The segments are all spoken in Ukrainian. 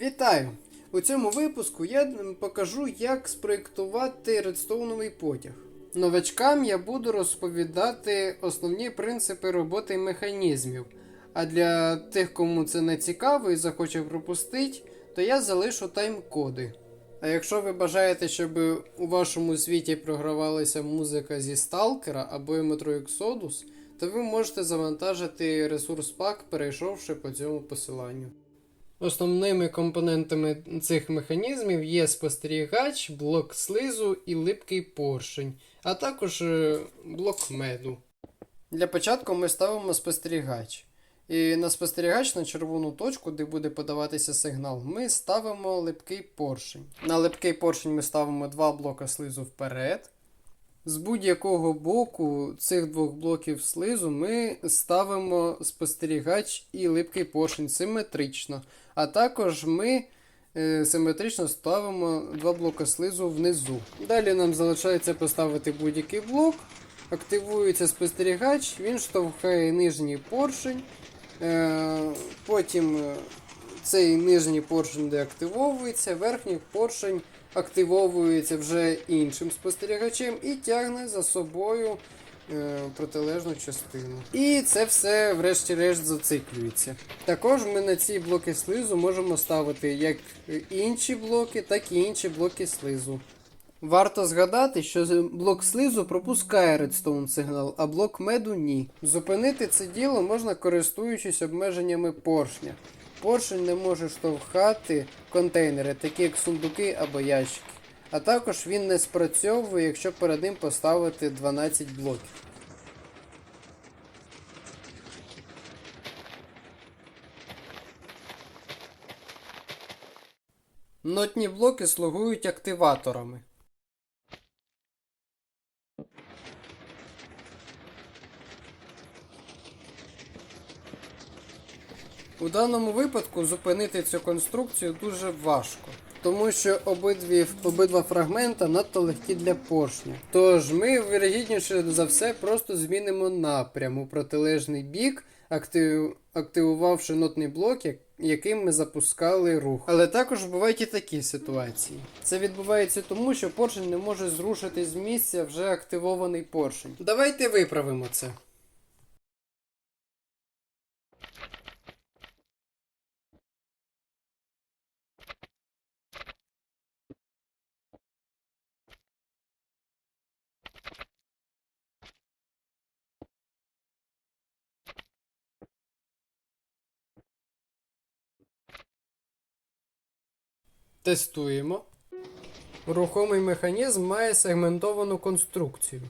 Вітаю! У цьому випуску я покажу, як спроєктувати редстоуновий потяг. Новачкам я буду розповідати основні принципи роботи механізмів. А для тих, кому це не цікаво і захоче пропустити, то я залишу тайм-коди. А якщо ви бажаєте, щоб у вашому світі програвалася музика зі Сталкера або Metro Exodus, то ви можете завантажити ресурс пак, перейшовши по цьому посиланню. Основними компонентами цих механізмів є спостерігач, блок слизу і липкий поршень, а також е, блок меду. Для початку ми ставимо спостерігач. І на спостерігач на червону точку, де буде подаватися сигнал, ми ставимо липкий поршень. На липкий поршень ми ставимо два блока слизу вперед. З будь-якого боку цих двох блоків слизу ми ставимо спостерігач і липкий поршень симетрично. А також ми е, симетрично ставимо два блока слизу внизу. Далі нам залишається поставити будь-який блок. Активується спостерігач, він штовхає нижній поршень. Е, потім е, цей нижній поршень деактивовується, верхній поршень активовується вже іншим спостерігачем і тягне за собою е, протилежну частину. І це все, врешті-решт, зациклюється. Також ми на ці блоки слизу можемо ставити як інші блоки, так і інші блоки слизу. Варто згадати, що блок слизу пропускає редстоун сигнал, а блок меду ні. Зупинити це діло можна користуючись обмеженнями поршня. Поршень не може штовхати контейнери, такі як сундуки або ящики. А також він не спрацьовує, якщо перед ним поставити 12 блоків. Нотні блоки слугують активаторами. У даному випадку зупинити цю конструкцію дуже важко, тому що обидві, обидва фрагмента надто легкі для поршня. Тож ми, вирогідніше за все, просто змінимо напрям у протилежний бік, актив, активувавши нотний блок, яким ми запускали рух. Але також бувають і такі ситуації. Це відбувається тому, що поршень не може зрушити з місця вже активований поршень. Давайте виправимо це. Тестуємо. Рухомий механізм має сегментовану конструкцію.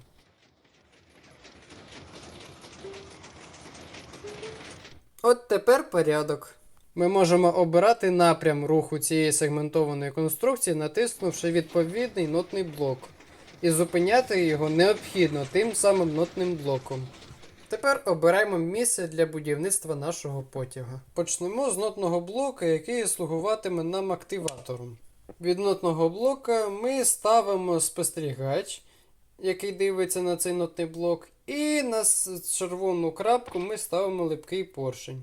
От тепер порядок. Ми можемо обирати напрям руху цієї сегментованої конструкції, натиснувши відповідний нотний блок. І зупиняти його необхідно тим самим нотним блоком. Тепер обираємо місце для будівництва нашого потяга. Почнемо з нотного блока, який слугуватиме нам активатором. Від нотного блока ми ставимо спостерігач, який дивиться на цей нотний блок, і на червону крапку ми ставимо липкий поршень.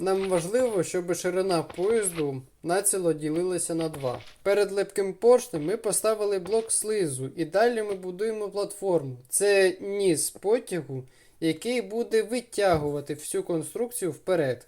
Нам важливо, щоб ширина поїзду націло ділилися на два. Перед липким поршнем ми поставили блок слизу і далі ми будуємо платформу. Це ніс потягу, який буде витягувати всю конструкцію вперед.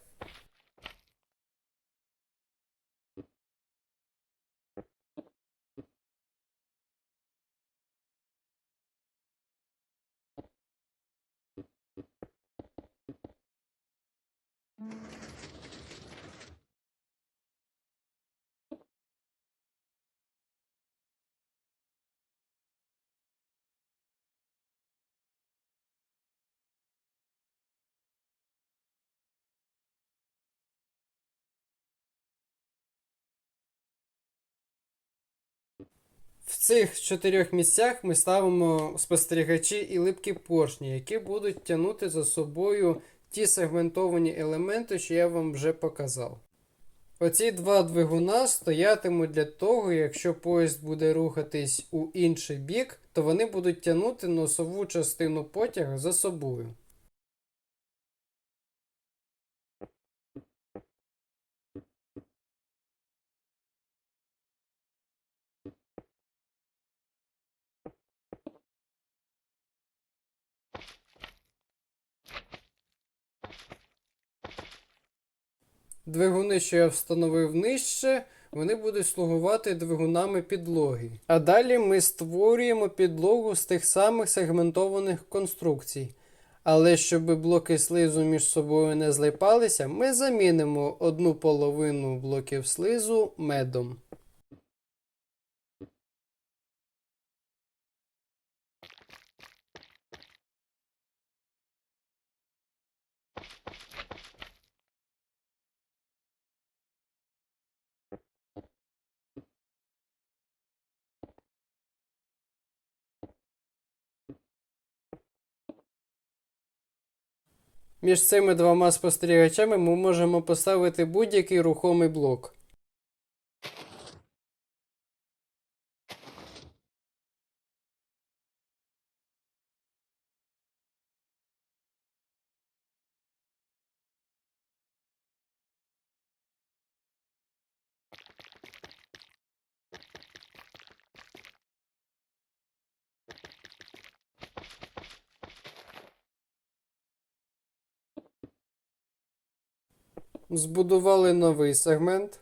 В цих чотирьох місцях ми ставимо спостерігачі і липкі поршні, які будуть тягнути за собою ті сегментовані елементи, що я вам вже показав. Оці два двигуна стоятимуть для того, якщо поїзд буде рухатись у інший бік, то вони будуть тягнути носову частину потяга за собою. Двигуни, що я встановив нижче, вони будуть слугувати двигунами підлоги. А далі ми створюємо підлогу з тих самих сегментованих конструкцій. Але щоб блоки слизу між собою не злипалися, ми замінимо одну половину блоків слизу медом. Між цими двома спостерігачами ми можемо поставити будь-який рухомий блок. Збудували новий сегмент.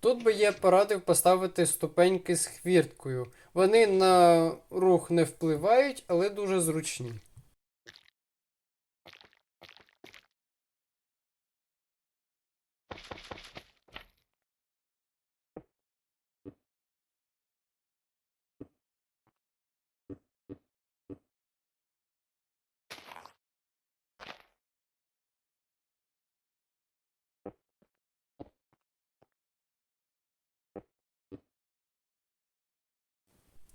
Тут би я порадив поставити ступеньки з хвірткою. Вони на рух не впливають, але дуже зручні.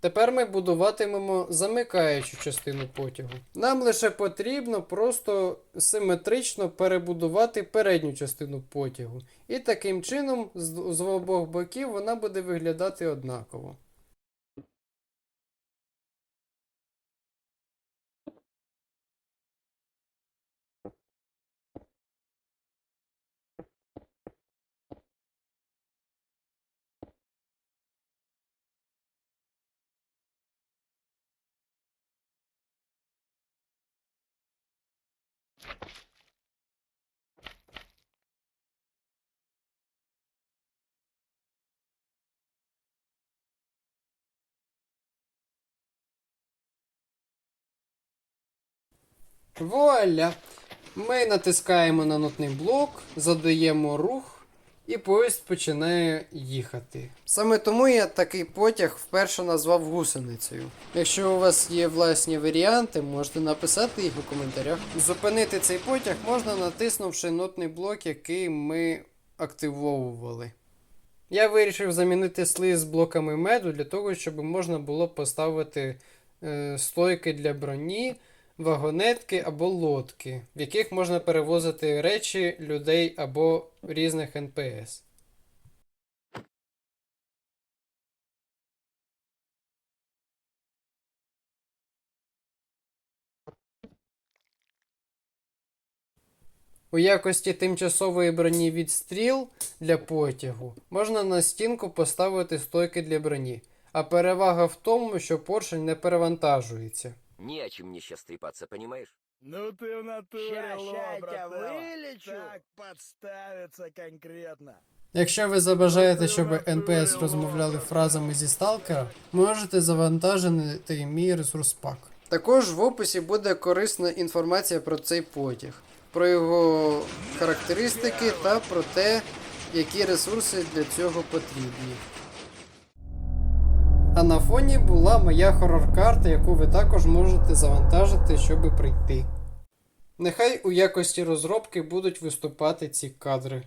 Тепер ми будуватимемо замикаючу частину потягу. Нам лише потрібно просто симетрично перебудувати передню частину потягу. І таким чином з, обох боків вона буде виглядати однаково. Вуаля! Ми натискаємо на нотний блок, задаємо рух, і поїзд починає їхати. Саме тому я такий потяг вперше назвав гусеницею. Якщо у вас є власні варіанти, можете написати їх у коментарях. Зупинити цей потяг можна натиснувши нотний блок, який ми активовували. Я вирішив замінити слиз блоками меду для того, щоб можна було поставити е, стойки для броні вагонетки або лодки, в яких можна перевозити речі, людей або різних НПС. У якості тимчасової броні від стріл для потягу можна на стінку поставити стойки для броні, а перевага в тому, що поршень не перевантажується. Не о чем мне сейчас трепаться, понимаешь? Ну ты в натуре, Ща, лох, ща я вылечу. Так подставиться конкретно. Якщо ви забажаєте, щоб NPS розмовляли фразами зі сталкера, можете завантажити мій ресурс пак. Також в описі буде корисна інформація про цей потяг, про його характеристики та про те, які ресурси для цього потрібні. А на фоні була моя хорор-карта, яку ви також можете завантажити, щоб прийти. Нехай у якості розробки будуть виступати ці кадри.